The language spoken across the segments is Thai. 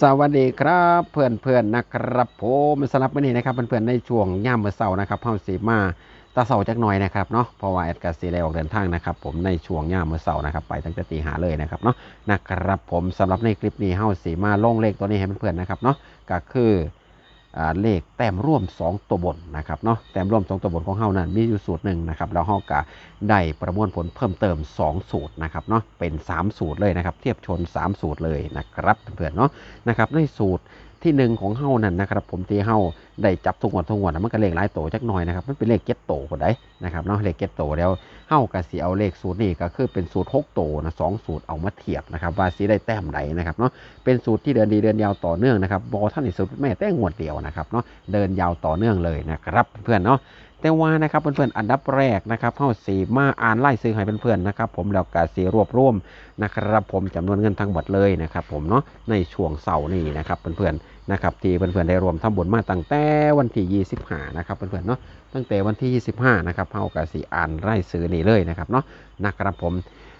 สวัสดีครับเพื่อนเพื่อนๆนะครับผมสำหรับวันนี้นะครับเพื่อนๆในช่วงย่ามมื้อเสาร์นะครับเฮาสีมาตาเสาจักหน่อยนะครับเนาะเพราะว่าแอดกาซีได้ออกเดินทางนะครับผมในช่วงย่ามมื้อเสาร์นะครับไปตั้งแต่ตีหาเลยนะครับเนาะนะครับผมสำหรับในคลิปนี้เฮาสีมาลงเลขตัวนี้ให้เพื่อนๆนะครับเนาะก็คือ เลขแต้มร่วม 2 ตัวบนนะครับเนาะแต้มร่วม 2 ตัวบนของเฮานั้นมีอยู่สูตรหนึ่งนะครับแล้วเฮาก็ได้ประมวลผลเพิ่มเติม 2 สูตรนะครับเนาะเป็น 3 สูตรเลยนะครับ เทียบชน 3 สูตรเลยนะครับเพื่อนๆเนาะนะครับในสูตรที่หนึ่งของเฮานั้นนะครับผมตีเฮาได้จับทุกงวดทุกงวดนะมันก็เลขหลายโตจักหน่อยนะครับมันเป็นเลขเก็ตโตคนใดนะครับเนาะเลขเก็ตโตแล้วเฮาก็สิเอาเลขสูตรนี้ก็คือเป็นสูตรหกโตนะสองสูตรเอามาเทียบนะครับว่าสิได้แต้มใดนนะครับเนาะเป็นสูตรที่เดินดีเดินยาวต่อเนื่องนะครับบอท่านอีสูตรแม่แต่งวดเดียวนะครับเนาะเดินยาวต่อเนื่องเลยนะครับเพื่อนเนาะแต่ว่านะครับเพื่อนๆอันดับแรกนะครับเข้าสีมาอ่านไล่ซื้อให้เพื่อนๆนะครับผมแล้วก็สีรวบรวมนะครับผมจำนวนเงินทั้งหมดเลยนะครับผมเนาะในช่วงเสาร์นี้นะครับเพื่อนๆ นะครับที่เพื่อนๆได้รวมทำบุญมาตั้งแต่วันที่25นะครับเพื่อนๆเนาะตั้งแต่วันที่ 25นะครับเข้ากับสีอ่านไล่ซื้อนี่เลยนะครับเนาะนะครับผม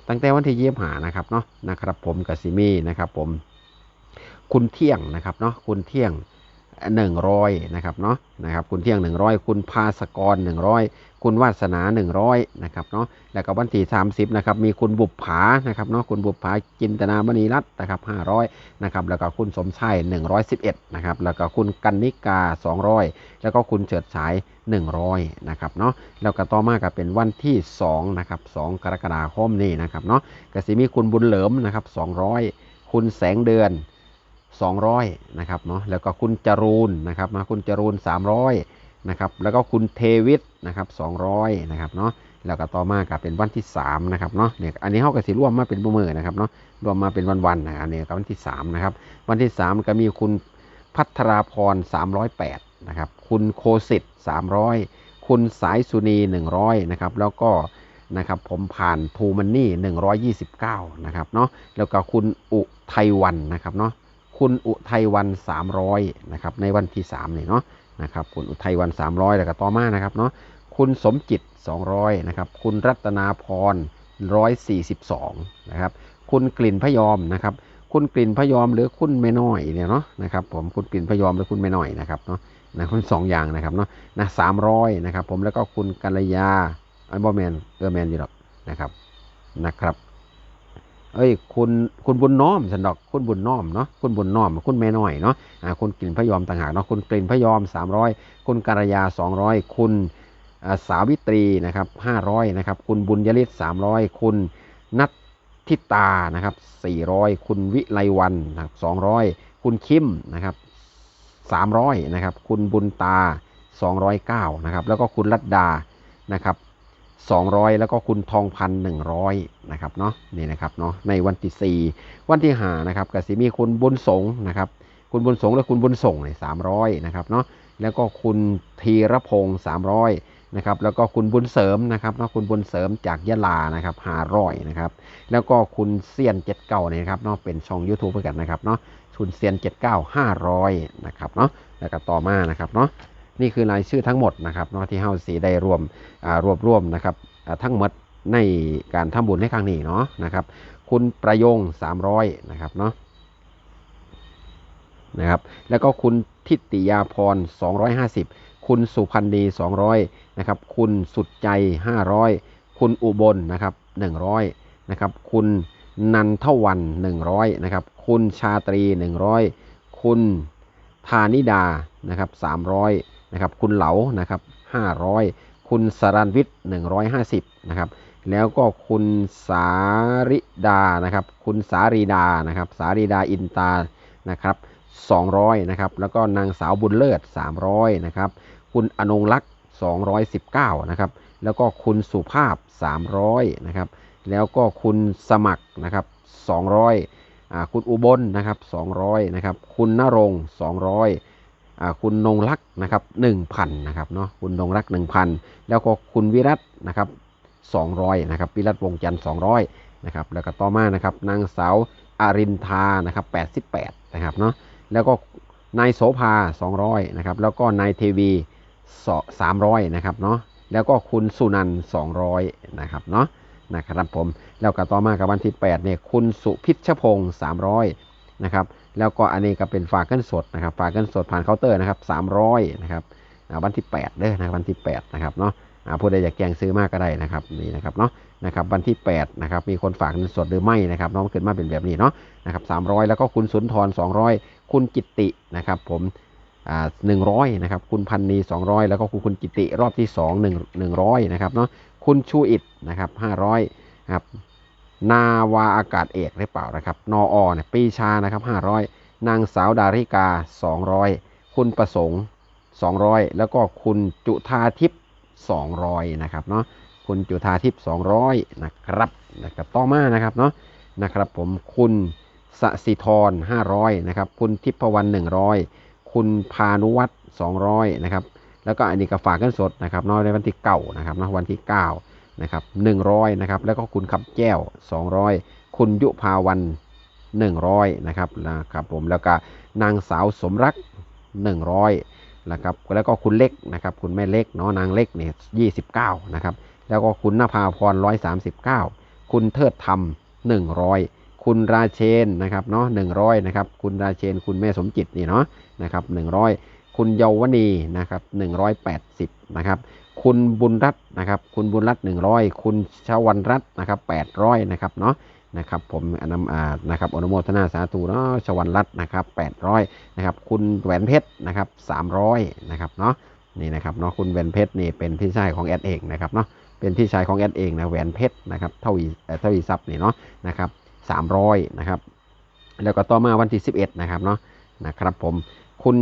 ตั้งแต่วันที่25นะครับเนาะนะครับผมกับสีมีนะครับผมคุณเที่ยงนะครับเนาะคุณเที่ยงหนึ่งร้อยนะครับเนาะนะครับคุณเที่ยง 100 คุณพาสกร 100 คุณวาสนา 100นะครับเนาะแล้วก็วันที่30นะครับมีคุณบุปผานะครับเนาะคุณบุปผาจินตนามณีรัตน์นะครับ500นะครับแล้วก็คุณสมชัย111นะครับแล้วก็คุณกันนิกา 200 แล้วก็คุณเฉิดฉาย 100นะครับเนาะแล้วก็ต่อมาก็เป็นวันที่2นะครับ2กรกฎาคมนี่นะครับเนาะก็สิมีคุณบุญเหลิมนะครับ200 คุณแสงเดือน200นะครับเนาะแล้วก็คุณจรูนนะครับมาคุณจรูน 300 นะครับแล้วก็คุณเทวิทนะครับ200นะครับเนาะแล้วก็ต่อมาก็เป็นวันที่3นะครับเนาะเนี่ยอันนี้เขาก็สิรวมมาเป็นมือๆนะครับเนาะรวมมาเป็นวันๆนะอันนี้ก็วันที่3นะครับวันที่ 3 ก็มีคุณพัทราพร308นะครับคุณโคสิต300 คุณสายสุนี 100นะครับแล้วก็นะครับผมผ่านภูมันนี่ 129นะครับเนาะแล้วก็คุณอุไทยวันนะครับเนาะคุณอุไทยวัน 300นะครับในวันที่3เนี่ยเนาะ นะครับคุณอุทัยวัน 300 แล้วก็ต่อมานะครับเนาะคุณสมจิต 200 นะครับ คุณรัตนาพร 142 นะครับ คุณกลิ่นพยอมนะครับ คุณกลิ่นพยอมหรือคุณแม่น้อยเนี่ยเนาะนะครับผมคุณกลิ่นพยอมหรือคุณแม่น้อยนะครับเนาะนะคุณสองอย่างนะครับเนาะนะสามร้อยนะครับผมแล้วก็คุณกัลยาไอ้บอแมนเออแมนอยู่หรอกนะครับนะครับ เอ้ยคุณคุณบุญน้อมสันดอกคุณบุญน้อมเนาะคุณบุญน้อมคุณแม่น้อยเนาะอ่าคุณกลิ่นพยอมต่างหากเนาะคุณกลิ่นพยอม 300 คุณการยา 200 คุณสาวิตรีนะครับ500นะครับคุณบุญยริศ300 คุณนัททิตานะครับ400 คุณวิไลวันนะครับ200 คุณคิมนะครับ300นะครับคุณบุญตา 209นะครับแล้วก็คุณรัตดานะครับ 200 แล้วก็คุณทองพันหนึ่งร้อยนะครับเนาะนี่นะครับเนาะในวันที่ 4 วันที่5นะครับกสิมีคุณบุญสงนะครับคุณบุญสงและคุณบุญส่งเนี่ยสามร้อยนะครับเนาะแล้วก็คุณธีรพงศ์สามร้อยนะครับแล้วก็คุณบุญเสริมนะครับเนาะคุณบุญเสริมจากยะลานะครับห้าร้อยนะครับแล้วก็คุณเซียนเจ็ดเก้าเนี่ยครับเนาะเป็นช่อง YouTube เพื่อกันนะครับเนาะคุณเซียนเจ็ดเก้าห้าร้อยนะครับเนาะแล้วก็ต่อมานะครับเนาะ นี่คือรายชื่อทั้งหมดนะครับเนาะที่เฮาสีได้รวมรวบรวมนะครับทั้งหมดในการทำบุญในครั้งนี้เนาะนะครับ คุณประยง 300 นะครับเนาะนะครับ แล้วก็คุณทิติยาพร 250 คุณสุพันธ์ดี 200 นะครับ คุณสุดใจ 500 คุณอุบลนะครับ 100 นะครับ คุณนันทวัน 100 นะครับ คุณชาตรี 100 คุณธานิดา นะครับ 300 นะครับคุณเหลานะครับ500 คุณสรันวิทย์150นะครับแล้วก็คุณสาริดานะครับคุณสารีดานะครับสารีดาอินตานะครับ200นะครับแล้วก็นางสาวบุญเลิศ 300นะครับคุณอนงลักษ์219นะครับแล้วก็คุณสุภาพ 300นะครับแล้วก็คุณสมัครนะครับ200อ่าคุณอุบลนะครับ200นะครับคุณนรงค์200อ่า คุณนงรักนะครับหนึ่งพันนะครับเนาะคุณนงรักหนึ่งพันแล้วก็คุณวิรัตนะครับสองร้อยนะครับวิรัตวงจันทร์สองร้อยนะครับแล้วก็ต่อมานะครับนางสาวอารินทานะครับแปดสิบแปดนะครับเนาะแล้วก็นายโสภาสองร้อยนะครับแล้วก็นายเทวีสามร้อยนะครับเนาะแล้วก็คุณสุนันสองร้อยนะครับเนาะนะครับผมแล้วก็ต่อมากับวันที่8เนี่ยคุณสุพิชพงศ์300นะครับ แล้วก็อันนี้ก็เป็นฝากเงินสดนะครับ ฝากเงินสดผ่านเคาน์เตอร์นะครับ300นะครับวันที่8เด้อนะวันที่8นะครับเนาะผู้ใดอยากแกงซื้อมากก็ได้นะครับนี่นะครับเนาะนะครับวันที่8นะครับมีคนฝากเงินสดหรือไม่นะครับเน้องเกิดมาเป็นแบบนี้เนาะนะครับ300แล้วก็คุณสุนทร 200 คุณจิตตินะครับผมอ่า100นะครับคุณพันนี200แล้วก็คุณคุณจิติรอบที่2 1 100นะครับเนาะคุณชูอิดนะครับ500ครับ นาวาอากาศเอกหรือเปล่านะครับ นออเนี่ยปีชานะครับ 500 นางสาวดาริกา 200 คุณประสงค์ 200 แล้วก็คุณจุธาทิพย์ 200 นะครับเนาะ คุณจุธาทิพย์ 200 นะครับ นะครับต่อมานะครับเนาะ นะครับผม คุณสสิธร 500 นะครับ คุณทิพวรรณ100 คุณพานุวัฒน์200 นะครับ แล้วก็อันนี้ก็ฝากกันสดนะครับเนาะในวันที่เก้านะครับเนาะวันที่ 9 นะครับ100นะครับแล้วก็คุณขับแก้ว 200 คุณยุพาวัน 100นะครับนะครับผมแล้วก็นางสาวสมรัก 100นะครับแล้วก็คุณเล็กนะครับคุณแม่เล็กเนาะนางเล็กเนี่ย29นะครับแล้วก็คุณนภาพร 139 คุณเทิดธรรม 100 คุณราเชนนะครับเนาะ100นะครับคุณราเชนคุณแม่สมจิตนี่เนาะนะครับ100 คุณเยาวณีนะครับ180นะครับ คุณบุญรัตน์นะครับ คุณบุญรัตน์100คุณชวันรัตน์นะครับ800นะครับเนาะนะครับผมอนำอานะครับอนุโมทนาสาธุเนาะชวันรัตน์นะครับ800นะครับคุณแหวนเพชรนะครับ300นะครับเนาะนี่นะครับเนาะคุณแหวนเพชรนี่เป็นพี่ชายของแอดเองนะครับเนาะเป็นพี่ชายของแอดเองนะแหวนเพชรนะครับเท่าอีเท่าอีซับนี่เนาะนะครับ300นะครับแล้วก็ต่อมาวันที่11นะครับเนาะนะครับผมคุณ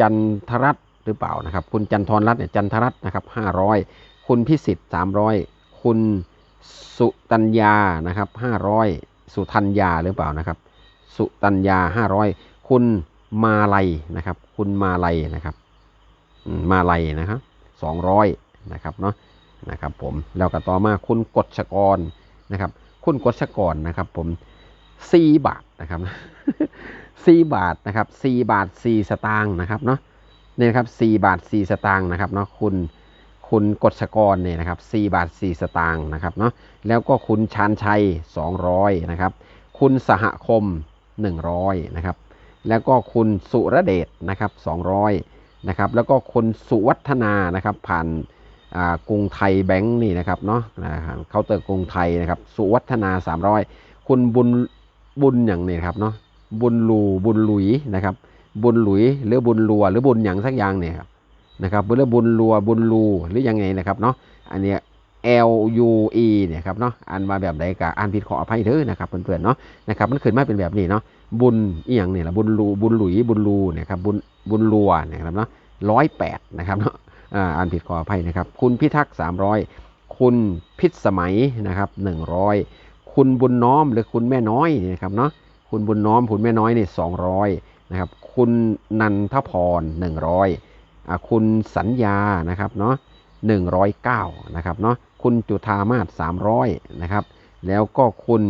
จันทรัตน์ หรือเปล่านะครับ คุณจันทรรัตน์เนี่ยจันทรัตน์นะครับ500คุณพิสิทธิ์300คุณสุตัญญานะครับ500สุทัญญาหรือเปล่านะครับ สุตัญญา500คุณมาลัยนะครับ คุณมาลัยนะครับมาลัยนะครับ200นะครับเนาะนะครับผมแล้วก็ต่อมาคุณกฎชกรนะครับ คุณกฎชกรนะครับ ผมสี่บาทนะครับสี่บาทนะครับสี่บาทสี่สตางค์นะครับเนาะ นี่นะครับสี่บาทสี่สตางค์นะครับเนาะคุณคุณกฎชกรเนี่ยนะครับสี่บาทสี่สตางค์นะครับเนาะแล้วก็คุณชานชัยสองร้อยนะครับคุณสหคมหนึ่งร้อยนะครับแล้วก็คุณสุรเดชนะครับสองร้อยนะครับแล้วก็คุณสุวัฒนานะครับผ่านอ่ากรุงไทยแบงค์นี่นะครับเนาะเคาน์เตอร์กรุงไทยนะครับสุวัฒนาสามร้อยคุณบุญบุญอย่างนี้ครับเนาะบุญลูบุญลุยนะครับ บุญหลุยหรือบุญลัวหรือบุญอย่างสักอย่างเนี่ยครับนะครับหรือบุญลัวบุญลูหรือยังไงนะครับเนาะอันเนี้ย L U E เนี่ยครับเนาะอ่านมาแบบใดกะอ่านผิดขออภัยเด้อนะครับเพื่อนๆเนาะนะครับมันขึ้นมาเป็นแบบนี้เนาะบุญอีหยังเนี่ยละบุญลูบุญหลุยบุญลูเนี่ยครับบุญบุญลัวเนี่ยครับเนาะร้อยแปดนะครับเนาะอ่าอ่านผิดขออภัยนะครับ คุณพิทักษ์สามร้อยคุณพิษสมัยนะครับหนึ่งร้อยคุณบุญน้อมหรือคุณแม่น้อยนี่นะครับเนาะคุณบุญน้อมคุณแม่น้อยนี่สองร้อยนะครับ คุณนันทพรหนึ่งร้อยคุณสัญญานะครับเนาะหนึ่งร้อยเก้านะครับเนาะคุณจุธามาศสามร้อยนะครับ แล้วก็คุณ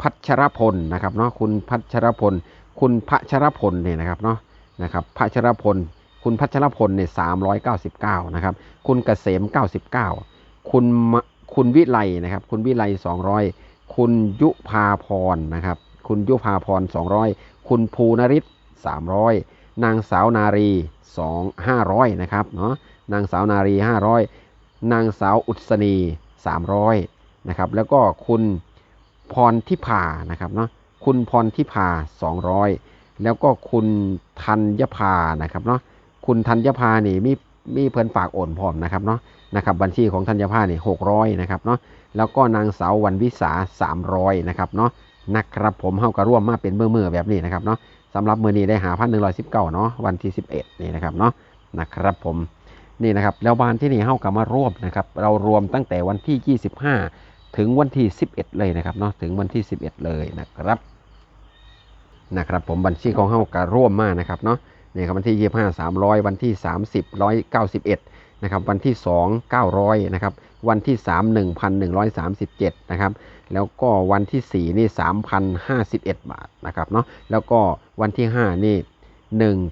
พัชรพลนะครับเนาะคุณพัชรพล คุณพัชรพลเนี่ยนะครับเนาะนะครับพัชรพล คุณพัชรพลเนี่ยสามร้อยเก้าสิบเก้านะครับ คุณเกษมเก้าสิบเก้าคุณคุณวิไลนะครับ คุณวิไลสองร้อยคุณยุพาพรนะครับ คุณยุพาพร200คุณภูนริศ 300 นางสาวนารี2 500นะครับเนาะนางสาวนารี 500 นางสาวอุศนี 300นะครับแล้วก็คุณพรทิพานะครับเนาะคุณพรทิพา 200 แล้วก็คุณธัญภานะครับเนาะคุณธัญภานี่มีมีเพิ่นฝากโอนพร้อมนะครับเนาะนะครับบัญชีของธัญภานี่600นะครับเนาะแล้วก็นางสาววันวิสา300นะครับเนาะนะครับผมเฮาก็ร่วมมาเป็นเมื่อเมื่อแบบนี้นะครับเนาะ สำหรับมือนี้ได้หาพันหนึ่งร้อยสิบเก้าเนาะวันที่11นี่นะครับเนาะนะครับผมนี่นะครับแล้วบ้านที่นี่เฮาก็มาร่วมนะครับเรารวมตั้งแต่วันที่ 25 ถึงวันที่ 11 เลยนะครับเนาะถึงวันที่ 11 เลยนะครับนะครับผมบัญชีของเฮาก็ร่วมมานะครับเนาะนี่ครับวันที่ 25 300 วันที่ 30 191นะครับวันที่ 2 900นะครับวันที่ 3 1,137นะครับ แล้วก็วันที่ 4 นี่ 3,051 บาทนะครับเนาะแล้วก็วันที่ 5 นี่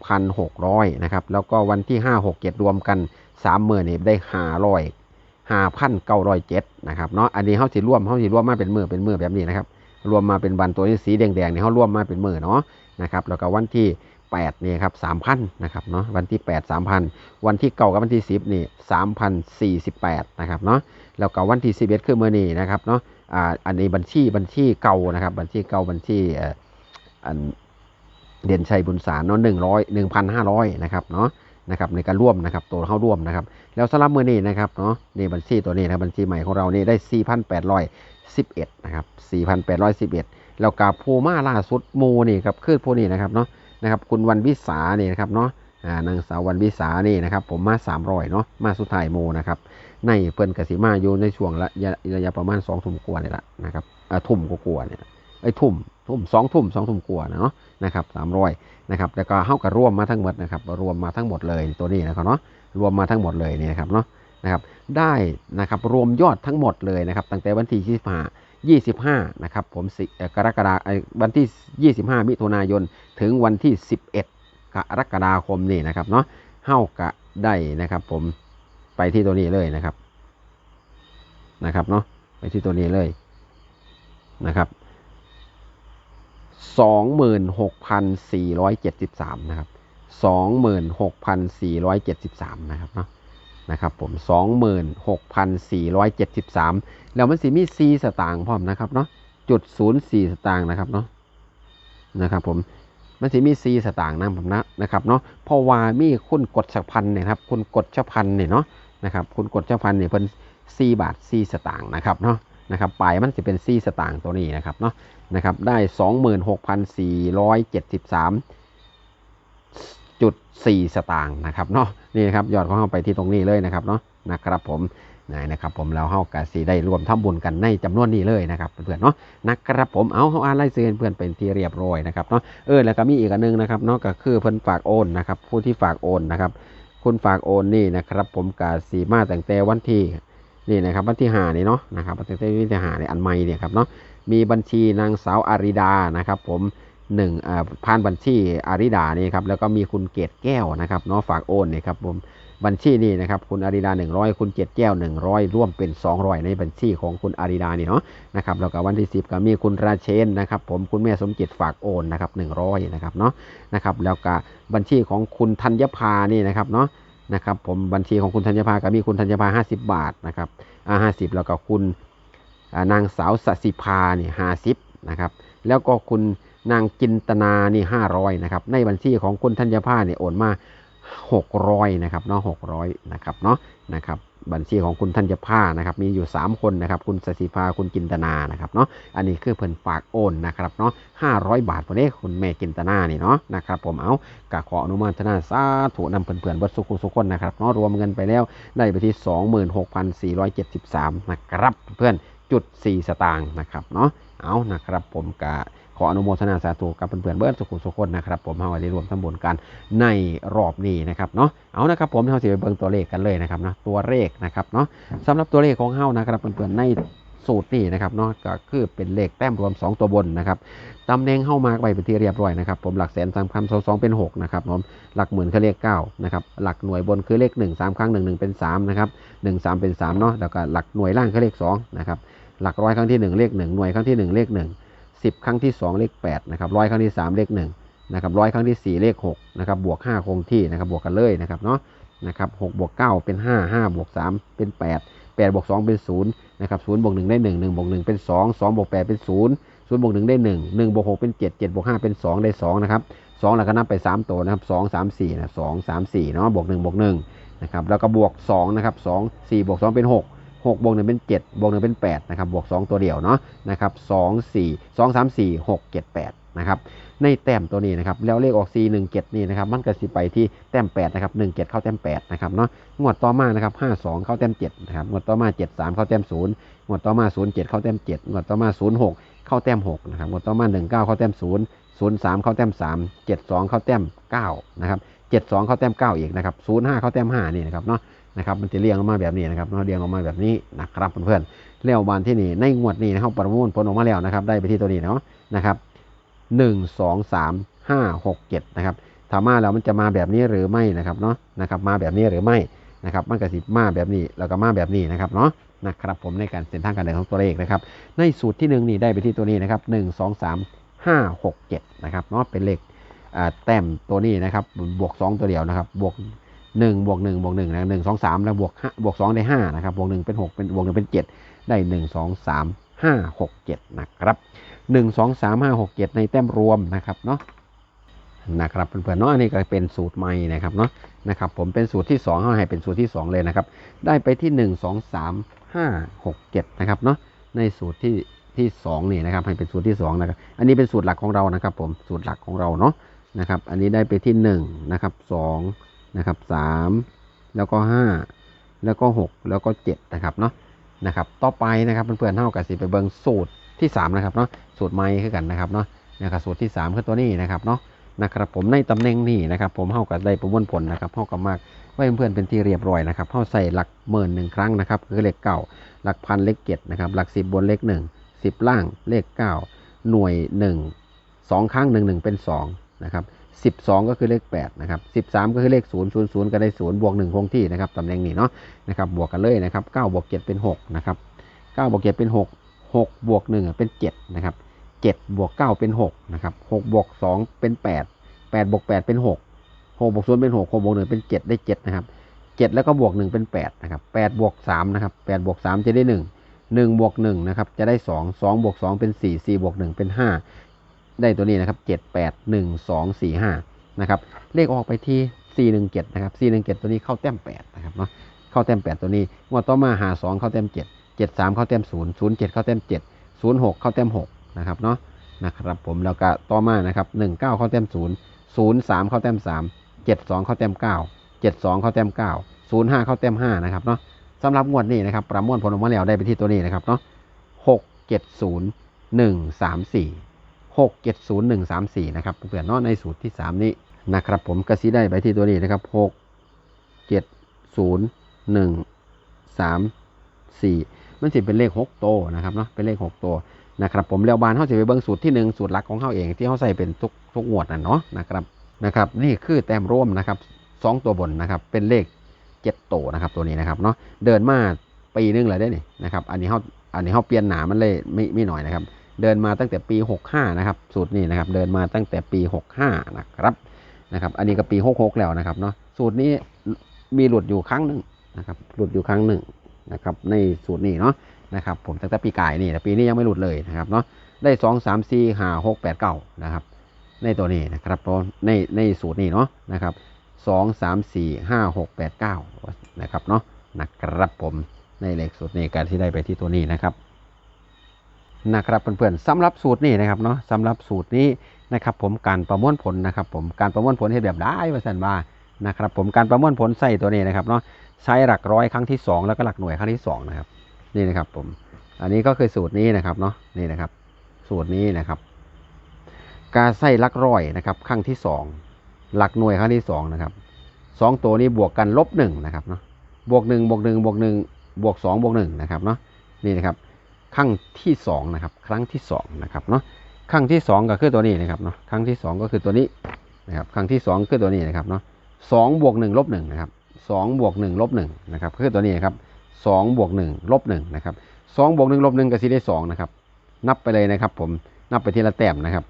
1,600นะครับแล้วก็วันที่ 5 6 7 รวมกัน3เมื่นี่ได้500 5,907นะครับเนาะอันนี้เขาสิรวมเขาสิรวมมาเป็นมือเป็นมือแบบนี้นะครับรวมมาเป็นวันตัวนี้สีแดงๆเนี่ยเขารวมมาเป็นมือเนาะนะครับแล้วก็วันที่8นี่ครับ3,000นะครับเนาะวันที่ 8 3,000 วันที่เก่ากับวันที่ 10นี่3,048นะครับเนาะแล้วก็วันที่ 11 คือเมื่อนี้นะครับเนาะ อ่าอันนี้บัญชีบัญชีเก่านะครับ บัญชีเก่าบัญชีเอ่ออันเด่นชัยบุญสารเนาะ100 1,500นะครับเนาะนะครับในการร่วมนะครับตัวเข้าร่วมนะครับ แล้วสำหรับมือนี้นะครับเนาะนี่บัญชีตัวนี้นะบัญชีใหม่ของเรานี่ได้ 4,811 นะครับ 4,811 แล้วกับภูมาล่าสุดมูนี่ครับคือผู้นี้นะครับเนาะนะครับคุณวันวิสานี่นะครับเนาะอ่านางสาววันวิสานี่นะครับ ผมมา300เนาะมาสุดท้ายมูนะครับ ในเปิ้นกสิมาอยู่ในช่วงระยะระยะประมาณ2ทุ่มกว่านี่แหละนะครับอ่าทุ่มกว่าเนี่ยไอ้ทุ่มทุ่มสองทุ่มสองทุ่มกว่าเนาะนะครับ300นะครับแล้วก็เฮาก็รวมมาทั้งหมดนะครับรวมมาทั้งหมดเลยตัวนี้นะครับเนาะรวมมาทั้งหมดเลยนี่นะครับเนาะนะครับได้นะครับรวมยอดทั้งหมดเลยนะครับตั้งแต่วันที่ 25 25นะครับผมสิกรกฎาคมวันที่ 25 มิถุนายนถึงวันที่ 11 กรกฎาคมนี่นะครับเนาะเฮ้ากะได้นะครับผม ไปที่ตัวนี้เลยนะครับ นะครับเนาะไปที่ตัวนี้เลยนะครับ26,473นะครับ26,473นะครับเนาะนะครับผม26,473แล้วมันสิมี4สตางค์พร้อมนะครับเนาะจุด04สตางค์นะครับเนาะนะครับผมมันสิมี4สตางค์นะผมนะนะครับเนาะเพราะว่ามีคุณกดชักพันเนี่ยครับคุณกดชักพันเนี่ยเนาะ นะครับคุณกดชักพันเนี่ยเพิ่น4บาท4สตางค์นะครับเนาะนะครับปลายมันจะเป็น4สตางค์ตัวนี้นะครับเนาะนะครับได้ 26,473จุดสี่สตางค์นะครับเนาะนี่นะครับยอดของเราไปที่ตรงนี้เลยนะครับเนาะนะครับผมนะนะครับผมแล้วเฮากะสีได้รวมทำบุญกันในจำนวนนี้เลยนะครับเพื่อนเนาะนะครับผมเอาเฮาอ่านรายชื่อเพื่อนเป็นที่เรียบร้อยนะครับเนาะเออแล้วก็มีอีกอันหนึงนะครับเนาะก็คือเพิ่นฝากโอนนะครับผู้ที่ฝากโอนนะครับ คุณฝากโอนนี่นะครับ ผมกาสีมาตั้งแต่วันที่นี่นะครับวันที่หานี่เนาะนะครับวันที่วันที่หาในอันใหม่เนี่ยครับเนาะมีบัญชีนางสาวอาริดานะครับ ผมหนึ่งผ่านบัญชีอาริดานี่ครับแล้วก็มีคุณเกตแก้วนะครับเนาะฝากโอนนี่ครับผม บัญชีนี่นะครับคุณอาริดา100 คุณเกตแก้ว 100 ร่วมเป็น 200 ในบัญชีของคุณอาริดานี่เนาะนะครับแล้วก็วันที่ 10 ก็มีคุณราเชนนะครับผมคุณแม่สมจิตฝากโอนนะครับ100นะครับเนาะนะครับแล้วก็บัญชีของคุณธัญพานี่นะครับเนาะนะครับผมบัญชีของคุณธัญพาก็มีคุณธัญพา50 บาทนะครับอ่า50 แล้วก็คุณนางสาวสสิภานี่50นะครับแล้วก็คุณนางจินตนานี่ห้าร้อยนะครับในบัญชีของคุณธัญภาเนี่ยโอนมา หกร้อยนะครับเนาะหกร้อยนะครับเนาะนะครับบัญชีของคุณธัญภานะครับมีอยู่ 3 คนนะครับคุณสศิภาคุณจินตนานะครับเนาะอันนี้คือเพิ่นฝากโอนนะครับเนาะห้าร้อยบาทพอดีคุณแม่จินตนานี่เนาะนะครับผมเอากะขออนุโมทนาสาธุนำเพื่อนๆเบิดสุขุสุขคนนะครับเนาะรวมเงินไปแล้วได้ไปที่ 26,473นะครับเพื่อนจุด4สตางค์นะครับเนาะเอานะครับผมกะ ขออนุโมทนาสาธุกับเพื่อนๆเบิร์ดสุขุสุขคนนะครับผมเฮาได้รวมทำบุญกันในรอบนี้นะครับเนาะเอานะครับผมเฮาสิไปเบิ่งตัวเลขกันเลยนะครับนะตัวเลขนะครับเนาะสำหรับตัวเลขของเฮานะครับเพื่อนๆในสูตรนี้นะครับเนาะก็คือเป็นเลขแต้มรวม 2 ตัวบนนะครับตำแหน่งเข้ามาไปเป็นที่เรียบร้อยนะครับผมหลักแสนสามคำสองสองเป็น6นะครับผมหลักหมื่นคือเลข9นะครับหลักหน่วยบนคือเลข 1 3 ครั้ง1 1 เป็น3นะครับ1 3 เป็น3เนาะแล้วก็หลักหน่วยล่างคือเลข2นะครับหลักร้อยครั้งที่ 1 เลข 1 หน่วยครั้งที่ 1 เลข 1 10 ครั้งที่ 2 เลข8นะครับร้อยครั้งที่ 3 เลข1นะครับร้อยครั้งที่ 4 เลข6นะครับบวก 5 คงที่นะครับบวกกันเลยนะครับเนาะนะครับ6บวก9เป็น 5 5บวก3เป็น 8 8บวก2เป็น0นะครับ0บวก1ได้ 1 1บวก1เป็น 2 2บวก8เป็น 0 0บวก1ได้ 1 1บวก6เป็น 7 7บวก5เป็น 2 ได้2นะครับ2แล้วก็นับไป 3 ตัวนะครับ2 3 4นะ2 3 4เนาะบวก1บวก1นะครับแล้วก็บวก2นะครับ2 4บวก2เป็น 6 6บวก1เป็น7บวก1เป็น8นะครับบวก2ตัวเดียวเนาะนะครับ2 4 2 3 4 6 7 8นะครับในแต้มตัวนี้นะครับแล้วเลขออก 4 1 7 นี่นะครับมันก็สิไปที่แต้ม8นะครับ1 7 เข้าแต้ม8นะครับเนาะงวดต่อมานะครับ5 2 เข้าแต้ม7นะครับงวดต่อมา 7 3 เข้าแต้ม0งวดต่อมา 0 7 เข้าแต้ม7งวดต่อมา 0 6 เข้าแต้ม6นะครับงวดต่อมา 1 9 เข้าแต้ม0 0 3 เข้าแต้ม3 7 2 เข้าแต้ม9นะครับ7 2 เข้าแต้ม9อีกนะครับ0 5 เข้าแต้ม5นี่นะครับเนาะ นะครับมันจะเรียงออกมาแบบนี้นะครับเนาเรียงออกมาแบบนี้นะครับเพื่อนๆแล้ววันที่นี่ในงวดนี้นะครับประมวลผลออกมาแล้วนะครับ ได้ไปที่ตัวนี้เนาะนะครับหนึ่งสองสามห้าหกเจ็ดนะครับถามมาแล้วมันจะมาแบบนี้หรือไม่นะครับเนาะนะครับมาแบบนี้หรือไม่นะครับมันกระสิบมาแบบนี้แล้วก็มาแบบนี้นะครับเนาะนะครับผมในการเส้นทางการเดินของตัวเลขนะครับ ในสูตรที่หนึ่งนี่ได้ไปที่ตัวนี้นะครับหนึ่งสองสามห้าหกเจ็ดนะครับเนาะเป็นเลขแต้มตัวนี้นะครับบวกสองตัวเดียวนะครับบวก หนึ่งบวกหนึ่งบวกหนึ่งนะหนึ่งสองสามแล้วบวกห้าบวกสองได้ห้านะครับบวกหนึ่งเป็นหกเป็นบวกหนึ่งเป็นเจ็ดได้หนึ่งสองสามห้าหกเจ็ดนะครับหนึ่งสองสามห้าหกเจ็ดในแต้มรวมนะครับเนาะนะครับเพื่อนๆเนาะอันนี้ก็เป็นสูตรใหม่นะครับเนาะนะครับผมเป็นสูตรที่2เขาให้เป็นสูตรที่ 2 เลยนะครับ ได้ไปที่ 1 2 3 5 6 7 นะครับเนาะในสูตรที่ที่2นี่นะครับให้เป็นสูตรที่2นะครับอันนี้เป็นสูตรหลักของเรานะครับ ผมสูตรหลักของเราเนาะนะครับ อันนี้ได้ไปที่1นะครับ2 นะครับ3แล้วก็5แล้วก็6แล้วก็7นะครับเนาะนะครับต่อไปนะครับเพื่อนๆเท่ากับสิไปเบิงสูตรที่3นะครับเนาะสูตรใหม่คือกันนะครับเนาะนะครับสูตรที่3คือตัวนี้นะครับเนาะนะครับผมในตำแหน่งนี้นะครับผมเท่ากับได้ประมวลผลนะครับเท่ากับมากไว้เพื่อนๆเป็นที่เรียบร้อยนะครับเข้าใส่หลักหมื่นหนึ่งครั้งนะครับคือเลขเก้าหลักพันเลขเจ็ดนะครับหลักสิบบนเลขหนึ่งสิบล่างเลขเก้าหน่วยหนึ่งสองครั้งหนึ่งหนึ่งเป็นสองนะครับ สิบสองก็คือเลขแปดนะครับสิบสามก็คือเลขศูนย์ศูนย์ศูนย์ก็ได้ศูนย์บวกหนึ่งคงที่นะครับตำแหน่งนี้เนาะนะครับบวกกันเลยนะครับเก้าบวกเจ็ดเป็นหกนะครับเก้าบวกเจ็ดเป็นหกหกบวกหนึ่งเป็นเจ็ดนะครับเจ็ดบวกเก้าเป็นหกนะครับหกบวกสองเป็นแปดแปดบวกแปดเป็นหกหกบวกศูนย์เป็นหกหกบวกหนึ่งเป็นเจ็ดได้เจ็ดนะครับเจ็ดแล้วก็บวกหนึ่งเป็นแปดนะครับแปดบวกสามนะครับแปดบวกสามจะได้หนึ่งหนึ่งบวกหนึ่งนะครับ จะได้สองสองบวกสองเป็นสี่สี่บวกหนึ่งเป็นห้า ได้ตัวนี้นะครับเจ็ดแปดหนึ่งสองสี่ห้านะครับ เลขออกไปที่สี่หนึ่งเจ็ดนะครับสี่หนึ่งเจ็ดตัวนี้เข้าแต้มแปดนะครับเนาะ เข้าแต้มแปดตัวนี้งวดต่อมาหาสองเข้าแต้มเจ็ดเจ็ดสามเข้าแต้มศูนย์ศูนย์เจ็ดเข้าแต้มเจ็ดศูนย์หกเข้าแต้มหกนะครับเนาะ นะครับผม แล้วก็ต่อมานะครับหนึ่งเก้าเข้าแต้มศูนย์ศูนย์สามเข้าแต้มสามเจ็ดสองเข้าเต็มเก้าเจ็ดสองเข้าเต็มเก้าศูนย์ห้าเข้าเต็มห้านะครับเนาะสำหรับงวดนี้นะครับ ประมวลผลออกมาแล้วได้ไปที่ตัวนี้นะครับเนาะหก เจ็ดศูนย์หนึ่งสามสี่หกเจ็ดศูนย์หนึ่งสามสี่นะครับเพื่อนๆเนาะในสูตรที่สามนี้นะครับผมกระซีได้ไปที่ตัวนี้นะครับหกเจ็ดศูนย์หนึ่งสามสี่มันสิเป็นเลขหกโตวนะครับเนาะเป็นเลขหกตัวนะครับผมแล้วบานเขาจะไปเบิ้งสูตรที่หนึ่งสูตรหลักของเขาเองที่เขาใส่เป็นทุกทุกงวดน่ะเนาะนะครับนะครับนี่คือแต้มร่วมนะครับสองตัวบนนะครับเป็นเลขเจ็ดโตวนะครับตัวนี้นะครับเนาะเดินมาปีนึงเลยได้นี่นะครับอันนี้เขาอันนี้เขาเปลี่ยนหนามันเลยไม่ไม่หน่อยนะครับ เดินมาตั้งแต่ปี 65 นะครับ สูตรนี้นะครับ เดินมาตั้งแต่ปี 65 นะครับนะครับ อันนี้ก็ปี 66 แล้วนะครับเนาะสูตรนี้มีหลุดอยู่ครั้งหนึ่งนะครับ หลุดอยู่ครั้งหนึ่งนะครับ ในสูตรนี้เนาะนะครับ ผมตั้งแต่ปีกายนี่แต่ปีนี้ยังไม่หลุดเลยนะครับเนาะได้สองสามสี่ห้าหกแปดเก้านะครับ ในตัวนี้นะครับเพราะในในสูตรนี้เนาะนะครับสองสามสี่ห้าหกแปดเก้านะครับเนาะนะครับผมในเลขสูตรนี้การที่ได้ไปที่ตัวนี้นะครับ นะครับเพื่อนๆสำหรับสูตรนี้นะครับเนาะสำหรับสูตรนี้นะครับผมการประมวลผลนะครับผมการประมวลผลเห็นแบบได้ว่าสันว่านะครับผมการประมวลผลใส่ตัวนี้นะครับเนาะใช้หลักร้อยครั้งที่ 2 แล้วก็หลักหน่วยครั้งที่2นะครับนี่นะครับผมอันนี้ก็คือสูตรนี้นะครับเนาะนี่นะครับ สูตรนี้นะครับ การใส่หลักร้อยนะครับครั้งที่สองหลักหน่วยครั้งที่สองนะครับสองตัวนี้บวกกันลบหนึ่งนะครับเนาะบวกหนึ่งบวกหนึ่งบวกหนึ่งบวกสองบวกหนึ่งนะครับเนาะนี่นะครับ ครั้งที่สองนะครับครั้งที่สองนะครับเนาะครั้งที่สองก็คือตัวนี้นะครับเนาะครั้งที่สองก็คือตัวนี้นะครับครั้งที่สองคือตัวนี้นะครับเนาะสองบวกหนึ่งลบหนึ่งนะครับสองบวกหนึ่งลบหนึ่งนะครับคือตัวนี้ครับสองบวกหนึ่งลบหนึ่งนะครับสองบวกหนึ่งลบหนึ่งก็สิได้สองนะครับนับไปเลยนะครับ ผมนับไปทีละแต้มนะครับ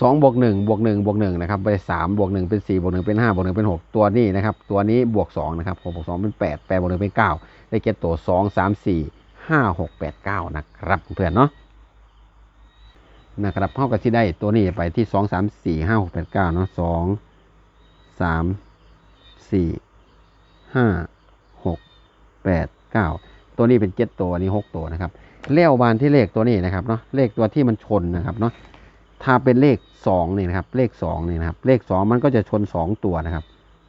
สองบวกหนึ่งบวกหนึ่งบวกหนึ่งนะครับไปสามบวกหนึ่งเป็นสี่บวกหนึ่งเป็นห้าบวกหนึ่งเป็นหกตัวนี้นะครับ ตัวนี้บวกสองนะครับหกบวกสองเป็นแปดแปดบวกหนึ่งเป็นเก้าได้เก็ตตัวสองสามสี่ ห้าหกแปดเก้านะครับเพื่อนเนาะนะครับเท่ากับที่ได้ตัวนี้ไปที่สองสามสี่ห้าหกแปดเก้าเนาะสองสามสี่ห้าหกแปดเก้าตัวนี้เป็นเจ็ดตัวอันนี้หกตัวนะครับเลี้ยวบานที่เลขตัวนี้นะครับเนาะเลขตัวที่มันชนนะครับเนาะถ้าเป็นเลขสองนี่นะครับ เลขสองนี่นะครับ เลขสองมันก็จะชนสองตัวนะครับ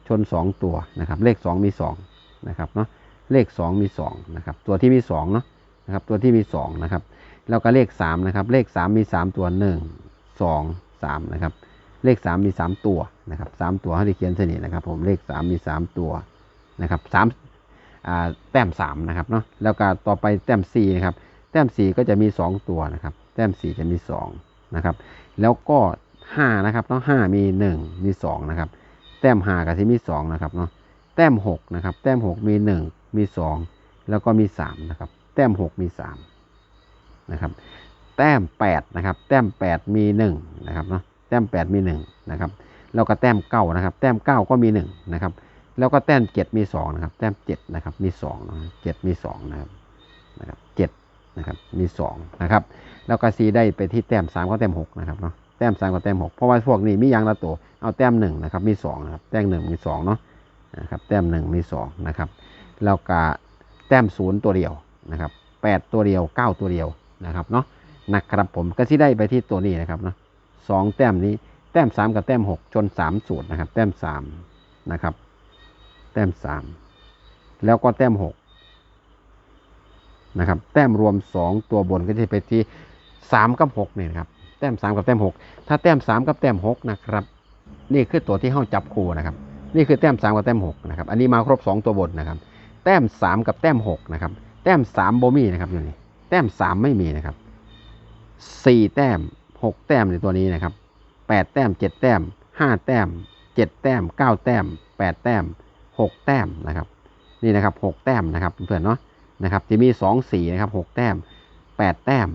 ชนสองตัวนะครับ เลขสองมีสองนะครับเนาะ เลขสองมีสองนะครับตัวที่มีสองเนาะนะครับตัวที่มีสองนะครับแล้วก็เลขสามนะครับเลขสามมีสามตัวหนึ่งสองสามนะครับเลขสามมีสามตัวนะครับสามตัวให้เขียนสนิทนะครับ ผมเลขสามมีสามตัวนะครับสามอ่าแต้มสามนะครับเนาะแล้วก็ต่อไปแต้มสี่นะครับแต้มสี่ก็จะมีสองตัวนะครับแต้มสี่จะมีสองนะครับแล้วก็ห้านะครับเนาะห้ามีหนึ่งมีสองนะครับแต้มห้ากับที่มีสองนะครับเนาะแต้มหกนะครับแต้มหกมีหนึ่ง มีสองแล้วก็มีสามนะครับ แต้มหกมีสามนะครับ แต้มแปดนะครับ แต้มแปดมีหนึ่งนะครับเนาะแต้มแปดมีหนึ่งนะครับ แล้วก็แต้มเก้านะครับ แต้มเก้าก็มีหนึ่งนะครับ แล้วก็แต้มเจ็ดมีสองนะครับ แต้มเจ็ดนะครับ มีสองนะเจ็ดมีสองนะครับนะครับเจ็ดนะครับ มีสองนะครับ แล้วก็ซีได้ไปที่แต้มสามก็แต้มหกนะครับเนาะแต้มสามกับแต้มหกเพราะว่าพวกนี้มียางละตัวเอาแต้มหนึ่งนะครับมีสองนะครับแต้มหนึ่งมีสองเนาะนะครับแต้มหนึ่งมีสองนะครับ แล้วก็แต้มศูนย์ตัวเดียวนะครับแปดตัวเดียวเก้าตัวเดียวนะครับเนาะนะครับผมก็ที่ได้ไปที่ตัวนี้นะครับเนาะสองแต้มนี้แต้มสามกับแต้มหกจนสามสูตรนะครับ แต้มสามนะครับ แต้มสามแล้วก็แต้มหกนะครับ แต้มรวมสองตัวบนก็จะไปที่สามกับหกนี่นะครับ แต้มสามกับแต้มหกถ้าแต้มสามกับแต้มหกนะครับ นี่คือตัวที่เข้าจับคู่นะครับ นี่คือแต้มสามกับแต้มหกนะครับ อันนี้มาครบสองตัวบนนะครับ แต้มสามกับแต้มหกนะครับ แต้มสามโบมีนะครับอยู่นี่แต้มสามไม่มีนะครับสี่แต้มหกแต้มในตัวนี้นะครับแปดแต้มเจ็ดแต้มห้าแต้มเจ็ดแต้มเก้าแต้มแปดแต้มหกแต้มนะครับ นี่นะครับหกแต้มนะครับเพื่อนเนาะนะครับจะมีสองสี่นะครับหกแต้มแปดแต้ม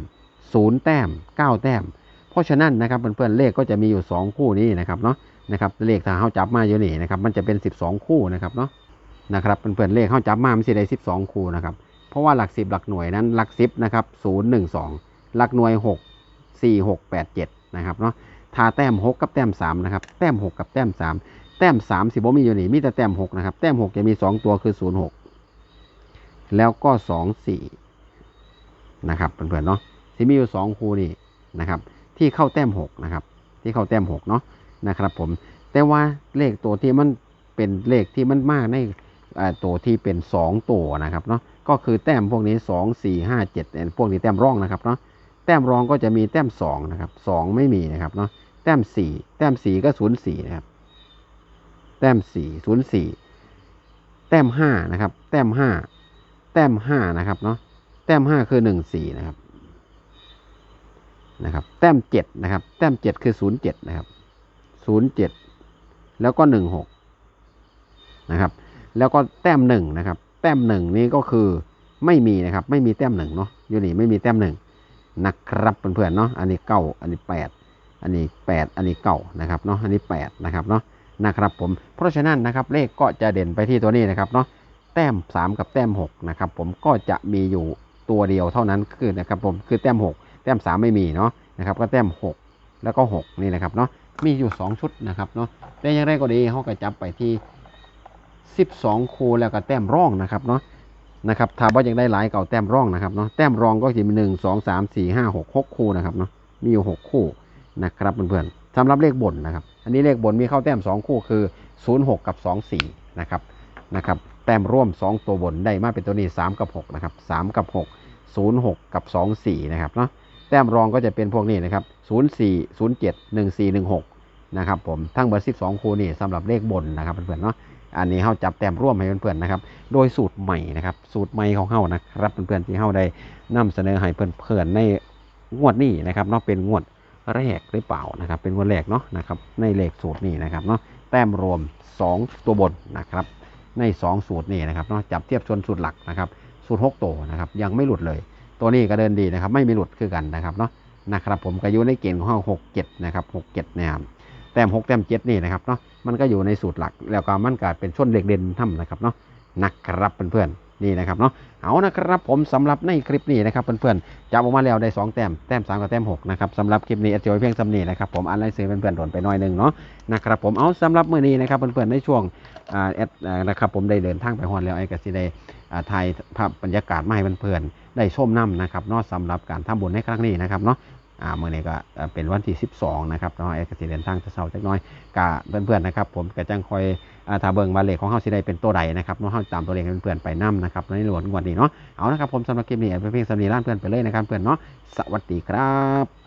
ศูนย์แต้มเก้าแต้ม เพราะฉะนั้นนะครับเพื่อนๆเลขก็จะมีอยู่2คู่นี้นะครับเนาะนะครับเลขถ้าเขาจับมาอยู่นี่นะครับมันจะเป็น12คู่นะครับเนาะ นะครับเพื่อนๆเลขเข้าจับมามันสิได้12 คู่นะครับเพราะว่าหลัก 10 หลักหน่วยนั้นหลัก 10นะครับ0 1 2 หลักหน่วย 6 4 6 8 7นะครับเนาะถ้าแต้ม 6 กับแต้ม3นะครับแต้ม 6 กับแต้ม 3 แต้ม3สิบ่มีอยู่นี่มีแต่แต้ม6นะครับแต้ม 6 จะมี 2 ตัวคือ 0 6 แล้วก็ 2 4นะครับเพื่อนๆเนาะสิมีอยู่ 2 คู่นี่นะครับที่เข้าแต้มหกนะครับ ที่เข้าแต้มหกเนาะนะครับผมแต่ว่าเลขตัวที่มันเป็นเลขที่มันมากใน ตัวที่เป็นสองตัวนะครับเนาะก็คือแต้มพวกนี้สองสี่ห้าเจ็ดพวกนี้แต้มร่องนะครับเนาะแต้มรองก็จะมีแต้มสองนะครับสองไม่มีนะครับเนาะแต้มสี่แต้มสี่ก็ศูนย์สี่นะครับ แต้มสี่ศูนย์สี่แต้มห้านะครับ แต้มห้าแต้มห้านะครับเนาะแต้มห้าคือหนึ่งสี่นะครับนะครับแต้มเจ็ดนะครับ แต้มเจ็ดคือศูนย์เจ็ดนะครับศูนย์เจ็ดแล้วก็หนึ่งหกนะครับ แล้วก็แต้มหนึ่งนะครับ แต้มหนึ่งนี้ก็คือไม่มีนะครับ ไม่มีแต้มหนึ่งเนาะอยู่นี่ไม่มีแต้มหนึ่งนะครับเพื่อนๆเนาะอันนี้เก้าอันนี้แปดอันนี้แปดอันนี้เก้านะครับเนาะอันนี้แปดนะครับเนาะนะครับผมเพราะฉะนั้นนะครับเลขก็จะเด่นไปที่ตัวนี้นะครับเนาะแต้มสามกับแต้มหกนะครับผมก็จะมีอยู่ตัวเดียวเท่านั้นคือนะครับผมคือแต้มหกแต้มสามไม่มีเนาะนะครับก็แต้มหกแล้วก็หกนี่นะครับเนาะมีอยู่สองชุดนะครับเนาะแต่อย่างไรก็ดีเขาก็จับไปที่ สิบสองคูแล้วก็แต้มร่องนะครับเนาะนะครับถ้าว่ายังได้หลายเก่าแต้มร่องนะครับเนาะแต้มรองก็จะมีหนึ่งสองสามสี่ห้าหกหกคู่นะครับเนาะมีอยู่หกคู่นะครับเพื่อนๆสำหรับเลขบนนะครับ อันนี้เลขบนมีเข้าแต้มสองคู่คือศูนย์หกกับสองสี่นะครับนะครับแต้มร่วมสองตัวบนได้มาเป็นตัวนี้สามกับหกนะครับสามกับหกศูนย์หกกับสองสี่นะครับเนาะแต้มรองก็จะเป็นพวกนี้นะครับ04 07 14 16นย์เจ็ดหนึ่งสี่หนึ่งหกนะครับผมทั้งเบอร์12คู่นี่สำหรับเลขบนนะครับเพื่อนๆเนาะ อันนี้เขาจับแต้มร่วมให้เพื่อนๆนะครับ โดยสูตรใหม่นะครับ สูตรใหม่ของเขานะครับเพื่อนๆที่เขาได้นำเสนอให้เพื่อนๆในงวดนี้นะครับเนาะเป็นงวดแรกหรือเปล่านะครับ เป็นงวดแรกเนาะนะครับ ในเลขสูตรนี้นะครับเนาะแต้มรวม 2 ตัวบนนะครับใน 2 สูตรนี้นะครับเนาะจับเทียบชนสูตรหลักนะครับ สูตร6ตัวนะครับ ยังไม่หลุดเลย ตัวนี้ก็เดินดีนะครับ ไม่มีหลุดคือกันนะครับเนาะนะครับ ผมก็อยู่ในเกณฑ์ของห้าหกเจ็ดนะครับหกเจ็ดนะครับ แต้มหกแต้มเจ็ดนี่นะครับเนาะมันก็อยู่ในสูตรหลักแล้วก็มันก็เป็นช่วงเด็กเด่นถ้ำนะครับเนาะนะครับเพื่อนๆนี่นะครับเนาะเอานะครับผมสำหรับในคลิปนี้นะครับเพื่อนๆจับออกมาแล้วได้สองแต้มแต้มสามกับแต้มหกนะครับสำหรับคลิปนี้เอเจียวเพียงสำนีนะครับผมอ่านรายชื่อเพื่อนๆโดนไปน่อยหนึ่งเนาะนะครับผมเอาสำหรับมื้อนี้นะครับเพื่อนๆในช่วงอ่าแอดนะครับผมได้เดินทางไปฮอนแล้วไอ้กสิได้อ่าถ่ายภาพบรรยากาศมาให้เพื่อนๆได้ชมน้ำนะครับเนอกสำหรับการทำบุญในครั้งนี้นะครับเนาะ อ่าเมื่อนี้ก็เป็นวันที่ 12 นะครับเนางเอ้กสิเดินทางจะเศร้าจักน้อยกะเพื่อนๆนะครับ ผมก็จังคอยอ่าถ้าเบิ่งมาเลขของเฮาสิได้เป็นตัวใดนะครับเนาะเฮาตามตัวเลขเพื่อนๆไปนํนะครับในหลวงวันนี้เนาะเอานะครับผมสำหรับคลิปนี้เอาไปเพียงสำนีร้านเพื่อนไปเลยนะครับเพื่อนเนาะสวัสดีครับ